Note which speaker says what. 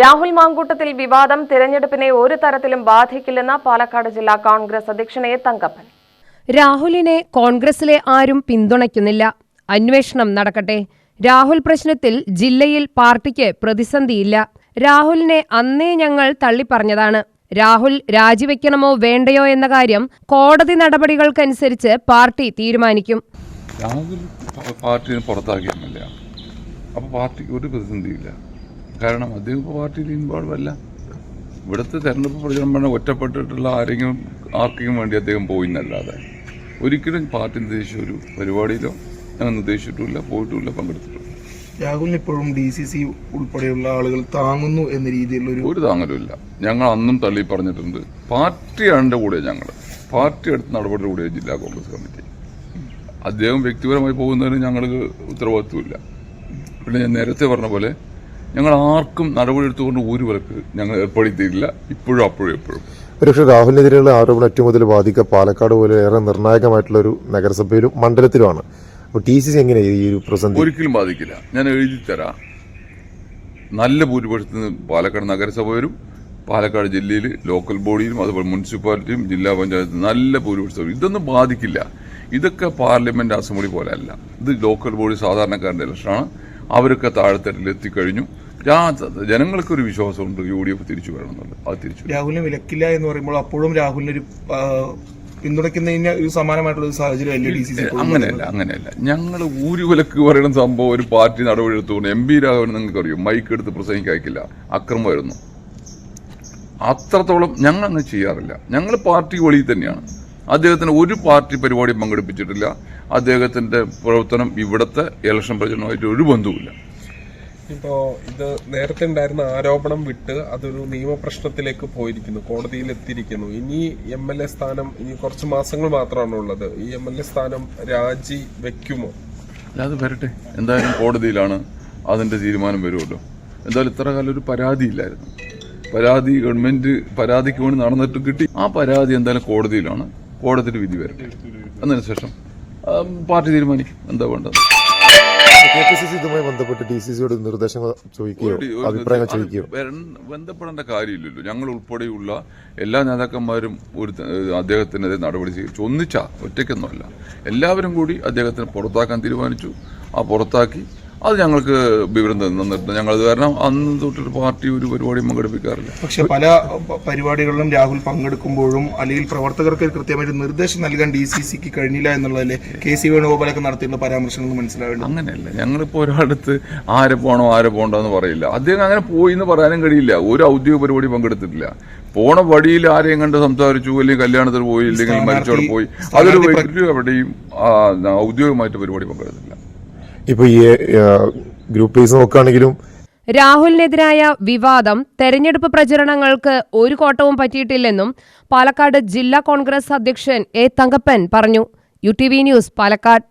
Speaker 1: രാഹുൽ മാങ്കൂട്ടത്തിൽ വിവാദം തിരഞ്ഞെടുപ്പിനെ ഒരു തരത്തിലും ബാധിക്കില്ലെന്ന് പാലക്കാട് ജില്ലാ കോൺഗ്രസ് അധ്യക്ഷൻ എ തങ്കപ്പൻ.
Speaker 2: രാഹുലിനെ കോൺഗ്രസിലെ ആരും പിന്തുണയ്ക്കുന്നില്ല. അന്വേഷണം നടക്കട്ടെ. രാഹുൽ പ്രശ്നത്തിൽ ജില്ലയിൽ പാർട്ടിക്ക് പ്രതിസന്ധിയില്ല. രാഹുലിനെ അന്നേ ഞങ്ങൾ തള്ളിപ്പറഞ്ഞതാണ്. രാഹുൽ രാജിവെക്കണമോ വേണ്ടയോ എന്ന കാര്യം കോടതി നടപടികൾക്കനുസരിച്ച് പാർട്ടി തീരുമാനിക്കും.
Speaker 3: രാഹുൽ പാർട്ടിയെ പുറത്താക്കിയ അപ്പോൾ പാർട്ടിക്ക് ഒരു പ്രതിസന്ധിയില്ല. കാരണം അദ്ദേഹം ഇപ്പോൾ പാർട്ടിയിൽ ഇൻവോൾവ് അല്ല. ഇവിടുത്തെ തെരഞ്ഞെടുപ്പ് പ്രചരണം ഒറ്റപ്പെട്ടിട്ടുള്ള ആരെങ്കിലും ആർക്കെങ്കിലും വേണ്ടി അദ്ദേഹം പോയിന്നല്ലാതെ ഒരിക്കലും പാർട്ടി നിർദ്ദേശിച്ച ഒരു പരിപാടിയിലോ ഞങ്ങൾ നിർദ്ദേശിച്ചിട്ടുമില്ല പോയിട്ടുമില്ല പങ്കെടുത്തിട്ടില്ല.
Speaker 4: രാഹുലിന് ഇപ്പോഴും ഡി സി സി ഉൾപ്പെടെയുള്ള ആളുകൾ താങ്ങുന്നു എന്ന രീതിയിലുള്ള ഒരു
Speaker 3: ഒരു താങ്ങലുമില്ല ഞങ്ങൾ അന്നും തള്ളി പറഞ്ഞിട്ടുണ്ട് പാർട്ടിയാണ് കൂടെ ഞങ്ങൾ പാർട്ടി എടുത്ത നടപടിയുടെ കൂടെ ജില്ലാ കോൺഗ്രസ് കമ്മിറ്റി. അദ്ദേഹം വ്യക്തിപരമായി പോകുന്നതിന് ഞങ്ങൾക്ക് ഉത്തരവാദിത്വമില്ല. പിന്നെ ഞാൻ നേരത്തെ പറഞ്ഞ പോലെ ഞങ്ങൾ ആർക്കും നടപടി എടുത്തുകൊണ്ട് ഒരു വിലക്ക് ഞങ്ങൾ ഏർപ്പെടുത്തിയിട്ടില്ല ഇപ്പോഴും അപ്പോഴും എപ്പോഴും.
Speaker 5: ഒരുപക്ഷെ രാഹുലിനെതിരെയുള്ള ആരോപണം ഏറ്റവും കൂടുതൽ ബാധിക്കുക പാലക്കാട് പോലെ ഏറെ നിർണായകമായിട്ടുള്ള ഒരു നഗരസഭയിലും മണ്ഡലത്തിലുമാണ്. അപ്പോൾ ടി സി സി എങ്ങനെയാണ് ഈ ഒരു
Speaker 3: ഒരിക്കലും ബാധിക്കില്ല. ഞാൻ എഴുതി തരാം. നല്ല ഭൂരിപക്ഷത്തിൽ നിന്ന് പാലക്കാട് നഗരസഭ വരും പാലക്കാട് ജില്ലയിൽ ലോക്കൽ ബോഡിയിലും അതുപോലെ മുനിസിപ്പാലിറ്റിയും ജില്ലാ പഞ്ചായത്തും നല്ല ഭൂരിപക്ഷം. ഇതൊന്നും ബാധിക്കില്ല. ഇതൊക്കെ പാർലമെന്റ് അസംബ്ലി പോലെ അല്ല ഇത് ലോക്കൽ ബോഡി സാധാരണക്കാരുടെ ഇലക്ഷനാണ് അവരൊക്കെ താഴെത്തട്ടിൽ എത്തിക്കഴിഞ്ഞു. ജനങ്ങൾക്ക് ജനങ്ങൾക്കൊരു വിശ്വാസമുണ്ട് യു ഡി എഫ് തിരിച്ചു വരണം എന്നുള്ളത് അത് തിരിച്ചു.
Speaker 4: രാഹുലിനെ വിലക്കില്ല എന്ന് പറയുമ്പോൾ അപ്പോഴും രാഹുലിന് ഒരു ആ, പിന്തുണയ്ക്കുന്നതിന് ഒരു സമാനമായിട്ടുള്ള ഒരു സാഹചര്യം
Speaker 3: അങ്ങനെയല്ല അങ്ങനെയല്ല. ഞങ്ങൾ ഊരുവിലക്ക് പറയുന്ന സംഭവം ഒരു പാർട്ടി നടപടി എടുത്തുകൊണ്ട് എം പി രാഘവൻ നിങ്ങൾക്ക് അറിയും മൈക്ക് എടുത്ത് പ്രസംഗിക്കാക്കില്ല അക്രമമായിരുന്നു അത്രത്തോളം ഞങ്ങൾ അങ്ങ് ചെയ്യാറില്ല. ഞങ്ങൾ പാർട്ടി വെളിയിൽ തന്നെയാണ്. അദ്ദേഹത്തിന് ഒരു പാർട്ടി പരിപാടിയും പങ്കെടുപ്പിച്ചിട്ടില്ല. അദ്ദേഹത്തിന്റെ പ്രവർത്തനം ഇവിടുത്തെ ഇലക്ഷൻ പ്രചരണമായിട്ട് ഒരു ബന്ധവുമില്ല.
Speaker 6: ഇപ്പോ ഇത് നേരത്തെ ഉണ്ടായിരുന്ന ആരോപണം വിട്ട് അതൊരു നിയമപ്രശ്നത്തിലേക്ക് പോയിരിക്കുന്നു. കോടതിയിൽ എത്തിയിരിക്കുന്നു. ഇനി എം എൽ എ സ്ഥാനം ഇനി കുറച്ച് മാസങ്ങൾ മാത്രമാണ് ഉള്ളത്. ഈ എം എൽ എ സ്ഥാനം രാജി വെക്കുമോ?
Speaker 3: അത് വരട്ടെ. എന്തായാലും കോടതിയിലാണ് അതിന്റെ തീരുമാനം വരുമല്ലോ. എന്തായാലും ഇത്ര കാലം ഒരു പരാതി ഇല്ലായിരുന്നു പരാതി ഗവൺമെന്റ് പരാതിക്ക് വേണ്ടി നടന്നിട്ട് കിട്ടി. ആ പരാതി എന്തായാലും കോടതിയിലാണ്. കോടതിയുടെ വിധി വരും. അതിനുശേഷം പാർട്ടി തീരുമാനിക്കും. എന്താ വേണ്ടത്?
Speaker 5: കെ പി സി സി ഇതുമായി ബന്ധപ്പെട്ട് ടി സി സിയോട് നിർദ്ദേശങ്ങൾ ചോദിക്കുകയോ
Speaker 3: ഒരു- ഒരു-
Speaker 5: അഭിപ്രായങ്ങൾ ചോദിക്കുകയോ?
Speaker 3: ബന്ധപ്പെടേണ്ട കാര്യമില്ലല്ലോ. ഞങ്ങൾ ഉൾപ്പെടെയുള്ള എല്ലാ നേതാക്കന്മാരും ഒരു അദ്ദേഹത്തിനെതിരെ നടപടി സ്വീകരിച്ചു ഒന്നിച്ചാ ഒറ്റയ്ക്കൊന്നുമല്ല. എല്ലാവരും കൂടി അദ്ദേഹത്തിന് പുറത്താക്കാൻ തീരുമാനിച്ചു. ആ പുറത്താക്കി അത് ഞങ്ങൾക്ക് വിവരം തന്നിട്ടുണ്ട് ഞങ്ങളത് കാരണം അന്ന് തൊട്ടൊരു പാർട്ടി ഒരു പരിപാടിയും പങ്കെടുപ്പിക്കാറില്ല.
Speaker 4: പക്ഷെ പല പരിപാടികളിലും രാഹുൽ പങ്കെടുക്കുമ്പോഴും അല്ലെങ്കിൽ പ്രവർത്തകർക്ക് കൃത്യമായിട്ട് നിർദ്ദേശം നൽകാൻ ഡി സി സിക്ക് കഴിഞ്ഞില്ല എന്നുള്ളതല്ലേ കെ സി വേണുഗോപാലൊക്കെ നടത്തിയിട്ടുള്ള പരാമർശങ്ങൾ മനസ്സിലാവില്ല
Speaker 3: അങ്ങനെയല്ല. ഞങ്ങളിപ്പോൾ ഒരാളടുത്ത് ആരെ പോകണോ ആരെ പോകണ്ടെന്ന് പറയില്ല. അദ്ദേഹം അങ്ങനെ പോയി എന്ന് പറയാനും കഴിയില്ല. ഒരു ഔദ്യോഗിക പരിപാടി പങ്കെടുത്തിട്ടില്ല. പോണ വഴിയിൽ ആരെയും കണ്ട് സംസാരിച്ചു അല്ലെങ്കിൽ കല്യാണത്തിന് പോയി അല്ലെങ്കിൽ മരിച്ചോട് പോയി. അതൊരു എവിടെയും ഔദ്യോഗികമായിട്ട് പരിപാടി പങ്കെടുത്തില്ല
Speaker 5: ഇപ്പൊ ഈ ഗ്രൂപ്പ് ലീസ് നോക്കുകയാണെങ്കിലും
Speaker 2: രാഹുലിനെതിരായ വിവാദം തെരഞ്ഞെടുപ്പ് പ്രചരണങ്ങൾക്ക് ഒരു കോട്ടവും പറ്റിയിട്ടില്ലെന്നും പാലക്കാട് ജില്ലാ കോൺഗ്രസ് അധ്യക്ഷൻ എ തങ്കപ്പൻ പറഞ്ഞു. U T V news Palakkad.